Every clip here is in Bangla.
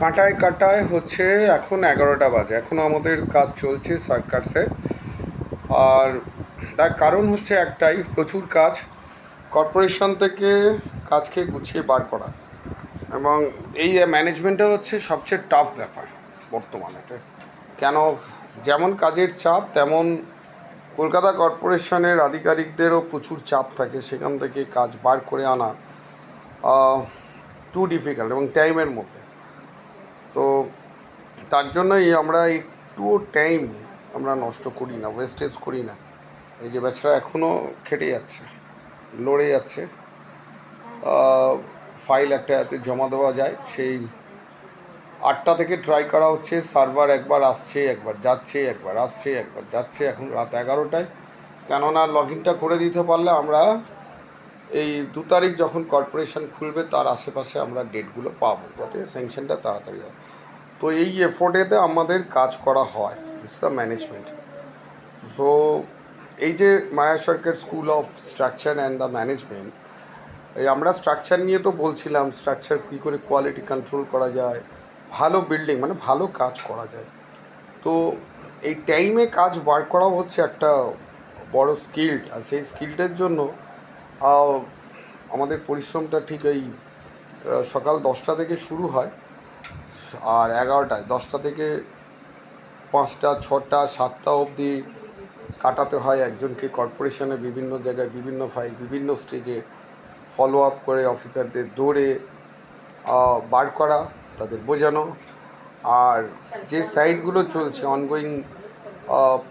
কাঁটায় কাঁটায় হচ্ছে এখন এগারোটা বাজে। এখনও আমাদের কাজ চলছে সার্কাসে আর তার কারণ হচ্ছে একটাই, প্রচুর কাজ। কর্পোরেশন থেকে কাজকে গুছিয়ে বার করা। এবং এই ম্যানেজমেন্টটা হচ্ছে সবচেয়ে টাফ ব্যাপার বর্তমানেতে কেন যেমন কাজের চাপ, তেমন কলকাতা কর্পোরেশনের আধিকারিকদেরও প্রচুর চাপ থাকে সেখান থেকে কাজ বার করে আনা টু ডিফিকাল্ট এবং টাইমের মধ্যে। তার জন্যই আমরা একটুও টাইম আমরা নষ্ট করি না ওয়েস্টেজ করি না। এই যে বাচ্চারা এখনও খেটে যাচ্ছে, লড়ে যাচ্ছে। ফাইল একটা হাতে জমা দেওয়া যায়, সেই আটটা থেকে ট্রাই করা হচ্ছে সার্ভার একবার আসছে, একবার যাচ্ছে, একবার আসছে, একবার যাচ্ছে, এখন রাত এগারোটায়। কেননা লগ ইনটা করে দিতে পারলে আমরা এই দু তারিখ যখন কর্পোরেশন খুলবে, তার আশেপাশে আমরা ডেটগুলো পাবো, যাতে স্যাংশনটা তাড়াতাড়ি হয়। তো এই এফোর্টেতে আমাদের কাজ করা হয় ইটস দ্য ম্যানেজমেন্ট সো এই যে Maya Sarkar school of structure and the management এই আমরা স্ট্রাকচার নিয়ে তো বলছিলাম স্ট্রাকচার কী করে কোয়ালিটি কন্ট্রোল করা যায়, ভালো বিল্ডিং মানে ভালো কাজ করা যায়। তো এই টাইমে কাজ বার করাও হচ্ছে একটা বড় স্কিল্ড আর সেই স্কিলটার জন্য আমাদের পরিশ্রমটা ঠিক এই সকাল দশটা থেকে শুরু হয়। আর এগারোটায়, দশটা থেকে পাঁচটা, ছটা, সাতটা অবধি কাটাতে হয় একজনকে কর্পোরেশনে বিভিন্ন জায়গায়, বিভিন্ন ফাইল, বিভিন্ন স্টেজে ফলো আপ করে অফিসারদের দৌড়ে বার করা, তাদের বোঝানো। আর যে সাইটগুলো চলছে অনগোয়িং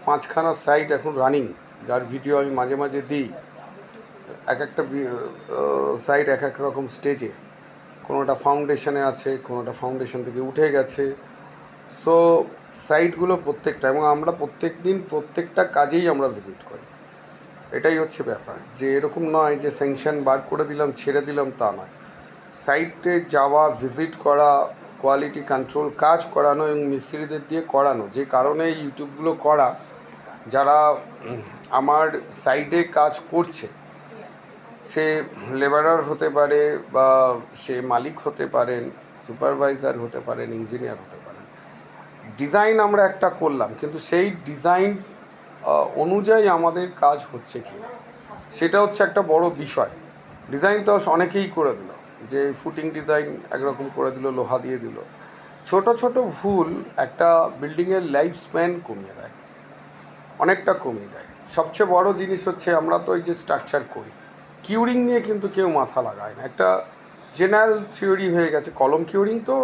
পাঁচখানা সাইট এখন রানিং যার ভিডিও আমি মাঝে মাঝে দিই। এক একটা সাইট এক এক রকম স্টেজে। কোনোটা ফাউন্ডেশনে আছে, কোনোটা ফাউন্ডেশন থেকে উঠে গেছে। সো সাইটগুলো প্রত্যেকটা এবং আমরা প্রত্যেক দিন প্রত্যেকটা কাজেই আমরা ভিজিট করি। এটাই হচ্ছে ব্যাপার। যে এরকম নয় যে স্যাংশন বার করে দিলাম, ছেড়ে দিলাম, তা নয়। সাইটে যাওয়া ভিজিট করা কোয়ালিটি কন্ট্রোল কাজ করানো এবং মিস্ত্রিদের দিয়ে করানো, যে কারণে ইউটিউবগুলো করা, যারা আমার সাইডে কাজ করছে সে লেবারার হতে পারে বা সে মালিক হতে পারেন সুপারভাইজার হতে পারেন ইঞ্জিনিয়ার হতে পারেন। ডিজাইন আমরা একটা করলাম, কিন্তু সেই ডিজাইন অনুযায়ী আমাদের কাজ হচ্ছে কি সেটা হচ্ছে একটা বড় বিষয়। ডিজাইন তো অনেকেই করে দিল, যে ফুটিং ডিজাইন একরকম করে দিল, লোহা দিয়ে দিল। ছোট ছোট ভুল একটা বিল্ডিংয়ের লাইফ স্প্যান কমিয়ে দেয়, অনেকটা কমিয়ে দেয়। সবচেয়ে বড় জিনিস হচ্ছে আমরা তো এই যে স্ট্রাকচার করি কিউরিং নিয়ে কিন্তু কেউ মাথা লাগায় না। একটা জেনারেল থিওরি হয়ে গেছে, কলম কিউরিং তো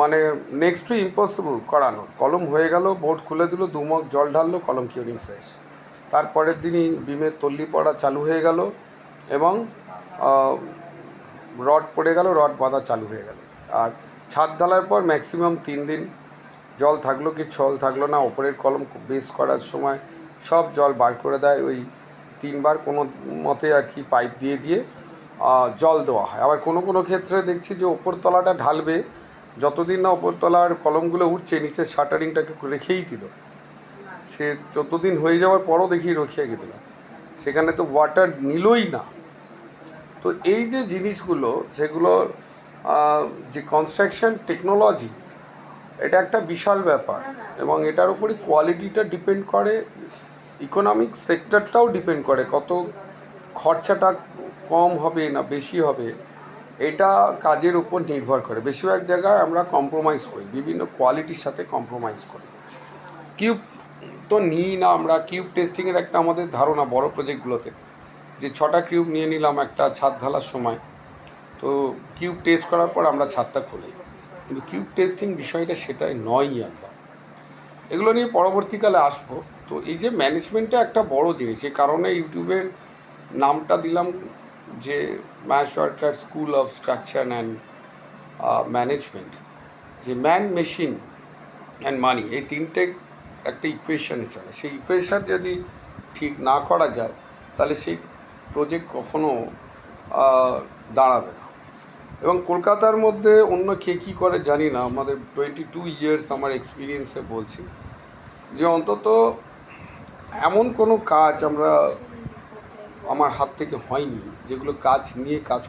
মানে নেক্সট টু ইম্পসিবল করানো কলম হয়ে গেল, বোর্ড খুলে দিল, দুমক জল ঢাললো, কলম কিউরিং শেষ। তারপরের দিনই বিমের তল্লি পড়া চালু হয়ে গেল এবং রড পড়ে গেল, রড বাঁধা চালু হয়ে গেল। আর ছাদ ঢালার পর ম্যাক্সিমাম তিন দিন জল থাকল কি ছল থাকল না, ওপরের কলম বেস করার সময় সব জল বার করে দেয় ওই তিনবার কোনো মতে আর কি পাইপ দিয়ে দিয়ে জল দেওয়া হয়। আবার কোনো কোনো ক্ষেত্রে দেখছি যে ওপরতলাটা ঢালবে, যতদিন না ওপরতলার কলমগুলো উঠছে, নিচের শাটারিংটাকে রেখেই দিল। সে চোদ্দ দিন হয়ে যাওয়ার পরও দেখি রখিয়ে দিল সেখানে তো ওয়াটার নিলই না। তো এই যে জিনিসগুলো, যেগুলো যে কনস্ট্রাকশন টেকনোলজি এটা একটা বিশাল ব্যাপার। এবং এটার উপরই কোয়ালিটিটা ডিপেন্ড করে ইকোনমিক সেক্টরটাও ডিপেন্ড করে কত খরচাটা কম হবে না বেশি হবে, এটা কাজের উপর নির্ভর করে। বেশিরভাগ জায়গায় আমরা কম্প্রোমাইজ করি, বিভিন্ন কোয়ালিটির সাথে কম্প্রোমাইজ করি। কিউব তো নিই না আমরা কিউব টেস্টিংয়ের একটা আমাদের ধারণা বড় প্রজেক্টগুলোতে যে ছটা কিউব নিয়ে নিলাম একটা ছাদ ঢালার সময়, তো কিউব টেস্ট করার পর আমরা ছাদটা খুলি। কিন্তু কিউব টেস্টিং বিষয়টা সেটাই নয়ই আমরা। এগুলো নিয়ে পরবর্তীকালে আসব। তো এই যে ম্যানেজমেন্টটা একটা বড় জিনিস এই কারণে ইউটিউবের নামটা দিলাম যে man Sarkar school of structure and management যে ম্যান মেশিন অ্যান্ড মানি এই তিনটে একটা ইকুয়েশনে চলে। সেই ইকুয়েশন যদি ঠিক না করা যায়, তাহলে সেই প্রজেক্ট কখনো দাঁড়াবে না। এবং কলকাতার মধ্যে অন্য কে কী করে জানি না, আমাদের টোয়েন্টি টু ইয়ার্স আমার এক্সপিরিয়েন্সে বলছি যে অন্তত এমন কোনো কাজ আমরা আমার হাত থেকে হয়নি, যেগুলো কাজ নিয়ে কাজ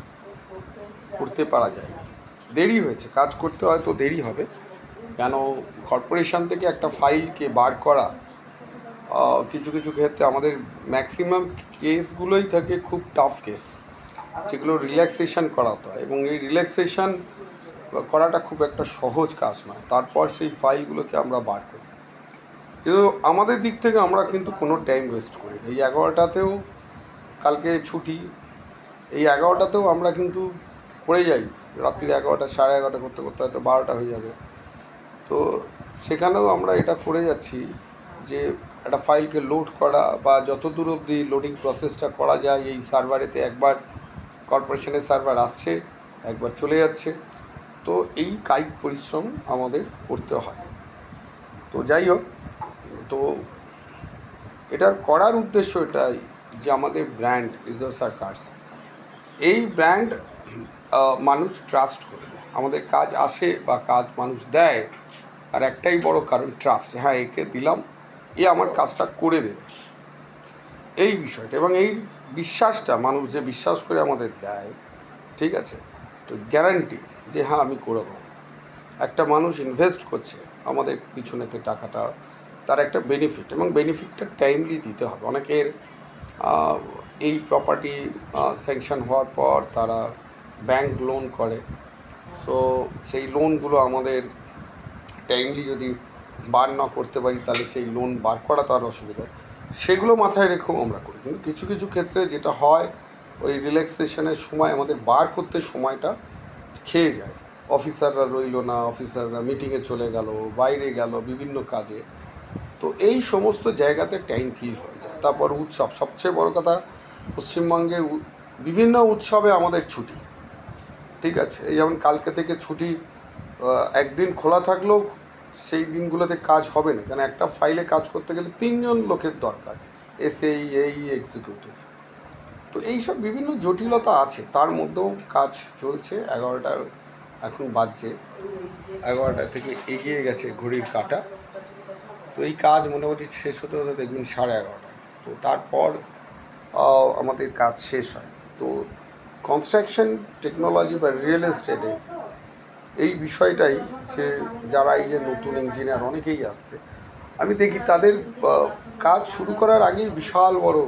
করতে পারা যায়নি। দেরি হয়েছে, কাজ করতে হয়তো দেরি হবে, কেন কর্পোরেশন থেকে একটা ফাইলকে বার করা কিছু কিছু ক্ষেত্রে আমাদের ম্যাক্সিমাম কেসগুলোই থাকে খুব টাফ কেস যেগুলো রিল্যাক্সেশন করাতে হয় এবং এই রিল্যাক্সেশন করাটা খুব একটা সহজ কাজ নয়। তারপর সেই ফাইলগুলোকে আমরা বার করি। কিন্তু আমাদের দিক থেকে আমরা কিন্তু কোনো টাইম ওয়েস্ট করি না। এই এগারোটাতেও কালকে ছুটি, এই এগারোটাতেও আমরা কিন্তু করে যাই। রাত্রির এগারোটা, সাড়ে এগারোটা করতে করতে হয়তো বারোটা হয়ে যাবে। তো সেখানেও আমরা এটা করে যাচ্ছি যে একটা ফাইলকে লোড করা বা যত দূর অবধি লোডিং প্রসেসটা করা যায়, এই সার্ভারেতে একবার কর্পোরেশনের সার্ভার আসছে, একবার চলে যাচ্ছে। তো এই কায়িক পরিশ্রম আমাদের করতে হয়। তো যাই হোক তো এটার করার উদ্দেশ্য এটাই যে আমাদের ব্র্যান্ড ইজ সার্কাস এই ব্র্যান্ড মানুষ ট্রাস্ট করবে আমাদের কাজ আসে বা কাজ মানুষ দেয়, আর একটাই বড় কারণ ট্রাস্ট হ্যাঁ একে দিলাম, এ আমার কাজটা করে দেবে। এই বিষয়টা, এবং এই বিশ্বাসটা, মানুষ যে বিশ্বাস করে আমাদের দেয়, ঠিক আছে? তো গ্যারান্টি যে হ্যাঁ আমি করে দেবো। একটা মানুষ ইনভেস্ট করছে, আমাদের পিছনেতে টাকাটা তার একটা বেনিফিট এবং বেনিফিটটা টাইমলি দিতে হবে। অনেকের এই প্রপার্টি স্যাংশন হওয়ার পর তারা ব্যাংক লোন করে। সো সেই লোনগুলো আমাদের টাইমলি যদি বার না করতে পারি, তাহলে সেই লোন বার করা তার অসুবিধা। সেগুলো মাথায় রেখেও আমরা করি। কিন্তু কিছু কিছু ক্ষেত্রে যেটা হয়, ওই রিল্যাক্সেশনের সময় আমাদের বার করতে সময়টা খেয়ে যায়। অফিসাররা রইল না, অফিসাররা মিটিংয়ে চলে গেল, বাইরে গেল, বিভিন্ন কাজে। তো এই সমস্ত জায়গাতে টাইম কিল হয়ে। যায় তারপর উৎসব, সবচেয়ে বড় কথা, পশ্চিমবঙ্গে বিভিন্ন উৎসবে আমাদের ছুটি। ঠিক আছে? এই যেমন কালকে থেকে ছুটি একদিন খোলা থাকলেও সেই দিনগুলোতে কাজ হবে না। কারণ একটা ফাইলে কাজ করতে গেলে তিনজন লোকের দরকার এসএই এই এক্সিকিউটিভ তো এইসব বিভিন্ন জটিলতা আছে। তার মধ্যেও কাজ চলছে। এগারোটার এখন বাজছে। এগারোটা থেকে এগিয়ে গেছে ঘড়ির কাটা। তো এই কাজ মোটামুটি শেষ হতে হতে দেখবেন সাড়ে এগারোটায় তো তারপর আমাদের কাজ শেষ হয়। তো কনস্ট্রাকশন টেকনোলজি বা রিয়েল এস্টেটে এই বিষয়টাই যে যারা এই যে নতুন ইঞ্জিনিয়ার অনেকেই আসছে, আমি দেখি তাদের কাজ শুরু করার আগেই বিশাল বড়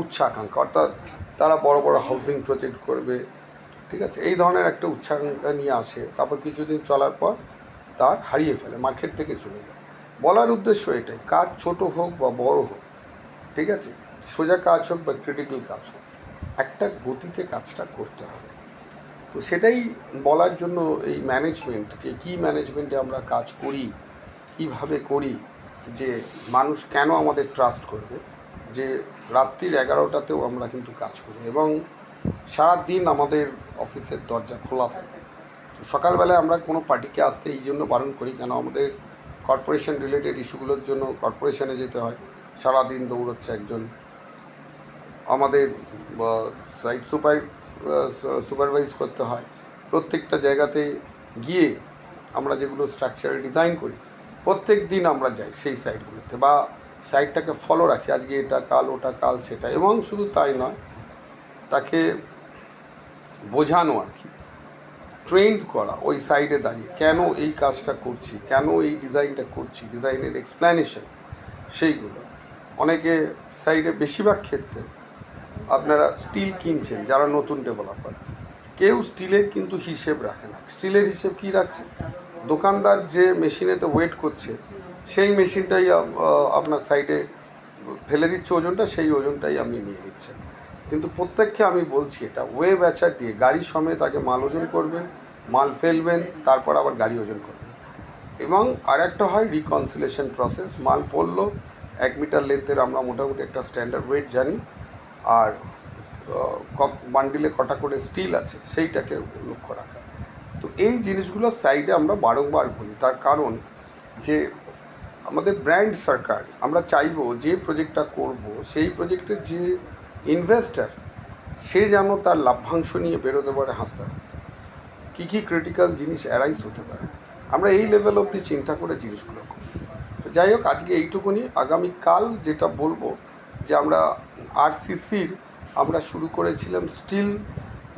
উচ্চাকাঙ্ক্ষা। অর্থাৎ তারা বড় বড় হাউসিং প্রজেক্ট করবে, ঠিক আছে? এই ধরনের একটা উচ্চাকাঙ্ক্ষা নিয়ে আসে, তারপর কিছুদিন চলার পর তার হারিয়ে ফেলে মার্কেট থেকে চলে যায়। বলার উদ্দেশ্য এটাই, কাজ ছোট হোক বা বড় হোক, ঠিক আছে? সোজা কাজ হোক বা ক্রিটিক্যাল কাজ হোক, একটা গতিতে কাজটা করতে হবে। তো সেটাই বলার জন্য এই ম্যানেজমেন্টকে কী ম্যানেজমেন্টে আমরা কাজ করি, কীভাবে করি, যে মানুষ কেন আমাদের ট্রাস্ট করবে, যে রাত্রির এগারোটাতেও আমরা কিন্তু কাজ করি এবং সারা দিন আমাদের অফিসের দরজা খোলা থাকে। তো সকালবেলায় আমরা কোনো পার্টিকে আসতে এই জন্য বারণ করি, কেন আমাদের কর্পোরেশন রিলেটেড ইস্যুগুলোর জন্য কর্পোরেশনে যেতে হয়। সারাদিন দৌড়চ্ছে একজন। আমাদের সাইট সুপার সুপারভাইজ করতে হয়। প্রত্যেকটা জায়গাতে গিয়ে আমরা যেগুলো স্ট্রাকচার ডিজাইন করি, প্রত্যেক দিন আমরা যাই সেই সাইটগুলোতে বা সাইটটাকে ফলো রাখি। আজকে এটা কাল, ওটা কাল, সেটা। এবং শুধু তাই নয়, তাকে বোঝানো আর কি। ট্রেন্ড করা ওই সাইডে দাঁড়িয়ে, কেন এই কাজটা করছি, কেন এই ডিজাইনটা করছি, ডিজাইনের এক্সপ্ল্যানেশন সেইগুলো। অনেকে সাইডে বেশিরভাগ ক্ষেত্রে আপনারা স্টিল কিনছেন, যারা নতুন ডেভেলপার কেউ স্টিলের কিন্তু হিসেব রাখে না। স্টিলের হিসেব কী রাখছে? দোকানদার যে মেশিনেতে ওয়েট করছে, সেই মেশিনটাই আপনার সাইডে ফেলে দিচ্ছে ওজনটা, সেই ওজনটাই আপনি নিয়ে নিচ্ছেন। কিন্তু প্রত্যেককে আমি বলছি এটা ওয়ে ব্যাচার দিয়ে গাড়ি সমেত আগে মাল ওজন করবেন, মাল ফেলবেন, তারপর আবার গাড়ি ওজন করবেন। এবং আরেকটা হয় রিকনসিলেশন প্রসেস মাল পড়ল, এক মিটার লেন্থের আমরা মোটামুটি একটা স্ট্যান্ডার্ড ওয়েট জানি। আর বান্ডিলে কটা করে স্টিল আছে, সেইটাকে লক্ষ্য রাখা। তো এই জিনিসগুলো সাইডে আমরা বারংবার বলি। তার কারণ যে আমাদের ব্র্যান্ড সরকার, আমরা চাইব যে প্রজেক্টটা করব, সেই প্রজেক্টের যে ইনভেস্টার, সে যেন তার লাভ্যাংশ নিয়ে বেরোতে পারে, হাসতে হাসতে। কী কী ক্রিটিক্যাল জিনিস অ্যারাইজ হতে পারে? আমরা এই লেভেল অবধি চিন্তা করে জিনিসগুলো করি তো যাই হোক, আজকে এইটুকুনি। আগামীকাল যেটা বলব, যে আমরা আরসিসির আমরা শুরু করেছিলাম স্টিল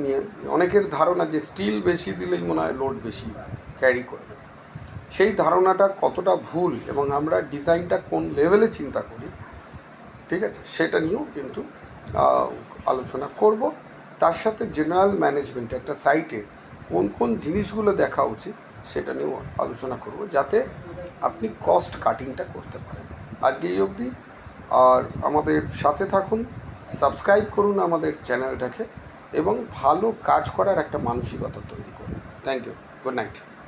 নিয়ে। অনেকের ধারণা যে স্টিল বেশি দিলেই মনে হয় লোড বেশি ক্যারি করবে। সেই ধারণাটা কতটা ভুল এবং আমরা ডিজাইনটা কোন লেভেলে চিন্তা করি, ঠিক আছে? সেটা নিয়েও কিন্তু আলোচনা করব। তার সাথে জেনারেল ম্যানেজমেন্ট একটা সাইটে কোন কোন জিনিসগুলো দেখা উচিত সেটা নিয়েও আলোচনা করব যাতে আপনি কস্ট কাটিংটা করতে পারেন। আজকে এই অবধি। আর আমাদের সাথে থাকুন সাবস্ক্রাইব করুন আমাদের চ্যানেলটাকে এবং ভালো কাজ করার একটা মানসিকতা তৈরি করুন। Thank you good night